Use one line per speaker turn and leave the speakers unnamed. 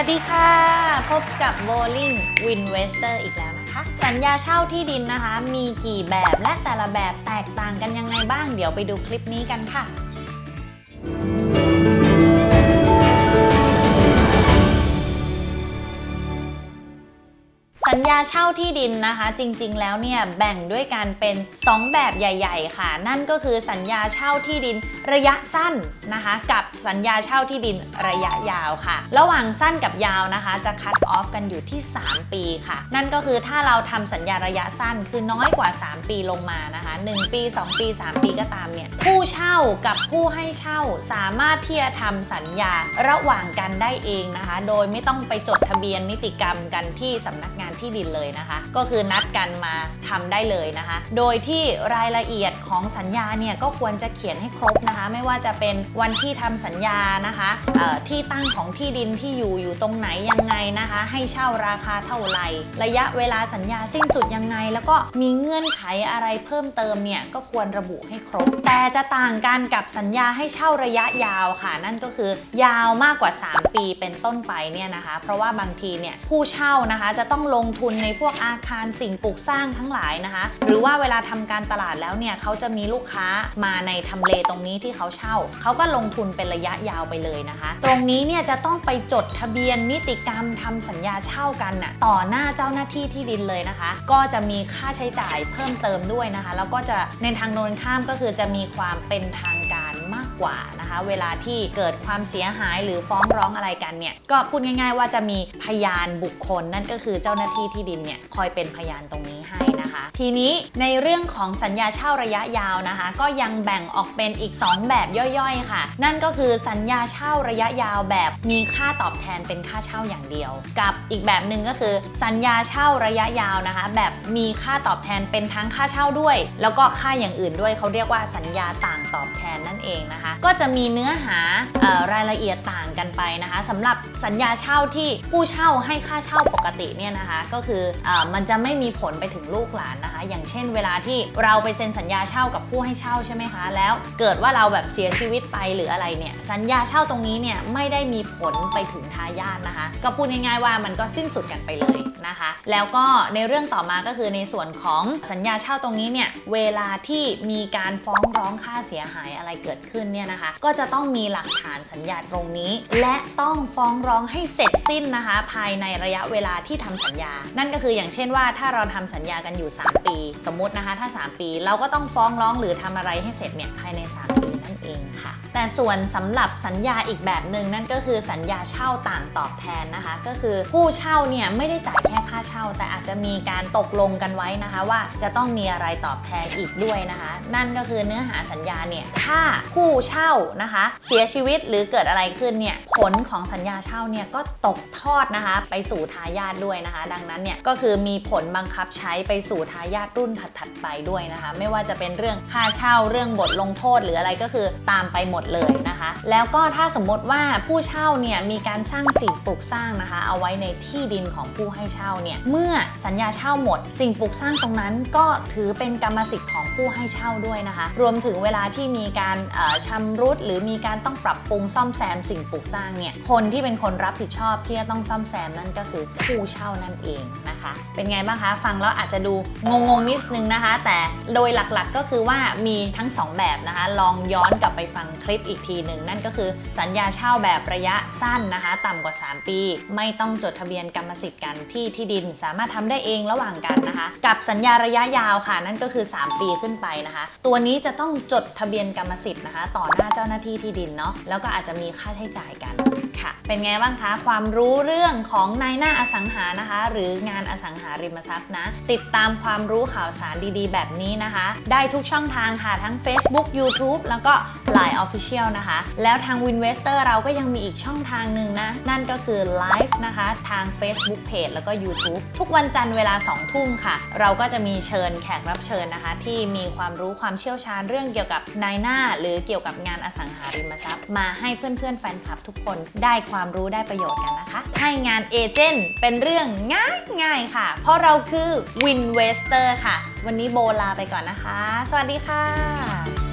วัสดีค่ะ พบกับ Bowling Winvestor อีกแล้วนะคะ สัญญาเช่าที่ดินนะคะ มีกี่แบบและแต่ละแบบแตกต่างกันยังไงบ้าง เดี๋ยวไปดูคลิปนี้กันค่ะ สัญญาเช่าที่ดินนะคะ จริงๆ แล้วเนี่ยแบ่งด้วยกันเป็น 2 แบบใหญ่ ๆ ค่ะ นั่นก็คือสัญญาเช่าที่ดินระยะสั้นนะคะ กับสัญญาเช่าที่ดินระยะยาวค่ะ ระหว่างสั้นกับยาวนะคะ จะคัดออฟกันอยู่ที่ 3 ปีค่ะ นั่นก็คือถ้าเราทำสัญญาระยะสั้นคือน้อยกว่า 3 ปีลงมานะคะ 1 ปี 2 ปี 3 ปีก็ตามเนี่ยผู้เช่ากับผู้ให้เช่าสามารถที่จะทำสัญญาระหว่างกันได้เองนะคะ โดยไม่ต้องไปจดทะเบียนนิติกรรมกันที่สำนักงานที่ดินเลยนะคะ ก็คือนัดกันมาทำได้เลยนะคะ โดยที่รายละเอียดของสัญญาเนี่ยก็ควรจะเขียนให้ครบนะคะ ไม่ว่าจะเป็นวันที่ทำสัญญานะคะที่ตั้งของที่ดินที่อยู่อยู่ตรงไหนยังไงนะคะ ให้เช่าราคาเท่าไหร่ ระยะเวลาสัญญาสิ้นสุดยังไง แล้วก็มีเงื่อนไขอะไรเพิ่มเติมเนี่ยก็ควรระบุให้ครบ แต่จะต่างกันกับสัญญาให้เช่าระยะยาวค่ะ นั่นก็คือยาวมากกว่า 3 ปีเป็นต้นไปเนี่ยนะคะ เพราะว่าบางทีเนี่ยผู้เช่านะคะจะต้องลงงทุนในพวกอาคารสิ่งปลูกสร้างทั้งหลายนะคะ หรือว่าเวลาทำการตลาดแล้วเนี่ยเขาจะมีลูกค้ามาในทำเลตรงนี้ที่เขาเช่า เขาก็ลงทุนเป็นระยะยาวไปเลยนะคะ ตรงนี้เนี่ยจะต้องไปจดทะเบียนนิติกรรมทำสัญญาเช่ากันน่ะต่อหน้าเจ้าหน้าที่ที่ดินเลยนะคะ ก็จะมีค่าใช้จ่ายเพิ่มเติมด้วยนะคะ แล้วก็จะในทางโน้นข้ามก็คือจะมีความเป็นทางการ กว่านะคะ เวลาที่เกิดความเสียหายหรือฟ้องร้องอะไรกันเนี่ยก็พูดง่าย ๆ ว่าจะมีพยานบุคคลนั่นก็คือเจ้าหน้าที่ที่ดินเนี่ยคอยเป็นพยานตรงนี้ ทีนี้ในเรื่องของสัญญาเช่าระยะยาวนะคะ ก็ยังแบ่งออกเป็นอีก 2 แบบย่อยๆ ค่ะ นั่นก็คือสัญญาเช่าระยะยาวแบบมีค่าตอบแทนเป็นค่าเช่าอย่างเดียว กับอีกแบบหนึ่งก็คือ สัญญาเช่าระยะยาวนะคะ แบบมีค่าตอบแทนเป็นทั้งค่าเช่าด้วย แล้วก็ค่าอย่างอื่นด้วยเขาเรียกว่าสัญญาต่างตอบแทนนั่นเองนะคะ ก็จะมีเนื้อหาอ่อรายละเอียดต่างกันไปนะคะสำหรับสัญญาเช่าที่ผู้เช่าให้ค่าเช่าปกติเนี่ยนะคะ ก็คือออมันจะไม่มีผลไปถึงลูกหลานนะคะ อย่างเช่น เวลาที่เราไปเซ็นสัญญาเช่ากับผู้ให้เช่าใช่ไหมคะ แล้วเกิดว่าเราแบบเสียชีวิตไปหรืออะไรเนี่ย สัญญาเช่าตรงนี้เนี่ยไม่ได้มีผลไปถึงทายาทนะคะ ก็พูดง่ายๆว่ามันก็สิ้นสุดกันไปเลยนะคะ แล้วก็ในเรื่องต่อมาก็คือในส่วนของสัญญาเช่าตรงนี้เนี่ยเวลาที่มีการฟ้องร้องค่าเสียหายอะไรเกิดขึ้นเนี่ยนะคะ ก็จะต้องมีหลักฐานสัญญาตรงนี้ และต้องฟ้องร้องให้เสร็จสิ้นนะคะ ภายในระยะเวลาที่ทำสัญญา นั่นก็คืออย่างเช่นว่าถ้าเราทำสัญญากันอยู่3 ปี สมมตินะคะถ้า 3 ปี เราก็ต้องฟ้องร้องหรือทำอะไรให้เสร็จเนี่ยภายใน 3 ปีนั่นเองค่ะ แต่ส่วนสำหรับสัญญาอีกแบบหนึ่งนั่นก็คือสัญญาเช่าต่างตอบแทนนะคะ ก็คือผู้เช่าเนี่ยไม่ได้จ่ายแค่ค่าเช่า แต่อาจจะมีการตกลงกันไว้นะคะ ว่าจะต้องมีอะไรตอบแทนอีกด้วยนะคะ นั่นก็คือเนื้อหาสัญญาเนี่ยถ้าผู้เช่านะคะ เสียชีวิตหรือเกิดอะไรขึ้นเนี่ยผลของสัญญาเช่าเนี่ยก็ตกทอดนะคะ ไปสู่ทายาทด้วยนะคะ ดังนั้นเนี่ยก็คือมีผลบังคับใช้ไปสู่ทายาทรุ่นถัดๆไปด้วยนะคะ ไม่ว่าจะเป็นเรื่องค่าเช่าเรื่องบทลงโทษหรืออะไรก็คือตามไปหมดเลยนะคะ แล้วก็ถ้าสมมติว่าผู้เช่าเนี่ยมีการสร้างสิ่งปลูกสร้างนะคะ เอาไว้ในที่ดินของผู้ให้เช่าเนี่ยเมื่อสัญญาเช่าหมด สิ่งปลูกสร้างตรงนั้นก็ถือเป็นกรรมสิทธิ์ของผู้ให้เช่าด้วยนะคะ รวมถึงเวลาที่มีการเอ่อชำรุด หรือมีการต้องปรับปรุงซ่อมแซมสิ่งปลูกสร้างเนี่ยคนที่เป็นคนรับผิดชอบที่จะต้องซ่อมแซมนั่นก็คือผู้เช่านั่นเองนะคะ เป็นไงบ้างคะ ฟังแล้วอาจจะดูงงๆนิดนึงนะคะ แต่โดยหลักๆก็คือว่ามีทั้งสองแบบนะคะ ลองย้อนกลับไปฟังคลิปอีกทีหนึ่งนั่นก็คือสัญญาเช่าแบบระยะสั้นนะคะ ต่ำกว่า 3 ปี ไม่ต้องจดทะเบียนกรรมสิทธิ์กันที่ที่ดินสามารถทำได้เองระหว่างกันนะคะ กับสัญญาระยะยาวค่ะ นั่นก็คือ 3 ปีขึ้นไปนะคะ ตัวนี้จะต้องจดทะเบียนกรรมสิทธิ์นะคะ ต่อหน้าเจ้าหน้าที่ที่ดินเนาะแล้วก็อาจจะมีค่าใช้จ่ายกัน ค่ะ เป็นไงบ้างคะความรู้เรื่องของนายหน้าอสังหานะคะ หรืองานอสังหาริมทรัพย์นะ ติดตามความรู้ข่าวสารดีๆ แบบนี้นะคะ ได้ทุกช่องทางค่ะทั้ง Facebook YouTube แล้วก็ Line Official นะคะ แล้วทาง Winvestor เราก็ยังมีอีกช่องทางหนึ่งนะ นั่นก็คือ Live นะคะทาง Facebook Page แล้วก็ YouTube ทุกวันจันทร์เวลา 2 ทุ่มค่ะ เราก็จะมีเชิญแขกรับเชิญนะคะ ที่มีความรู้ความเชี่ยวชาญเรื่องเกี่ยวกับนายหน้า หรือเกี่ยวกับงานอสังหาริมทรัพย์ มาให้เพื่อนๆแฟนคลับทุกคนได้ได้ความรู้ได้ประโยชน์กันนะคะ ให้งานเอเจนต์เป็นเรื่องง่ายง่ายๆค่ะ เพราะเราคือ Winvestor ค่ะ วันนี้โบลาไปก่อนนะคะ สวัสดีค่ะ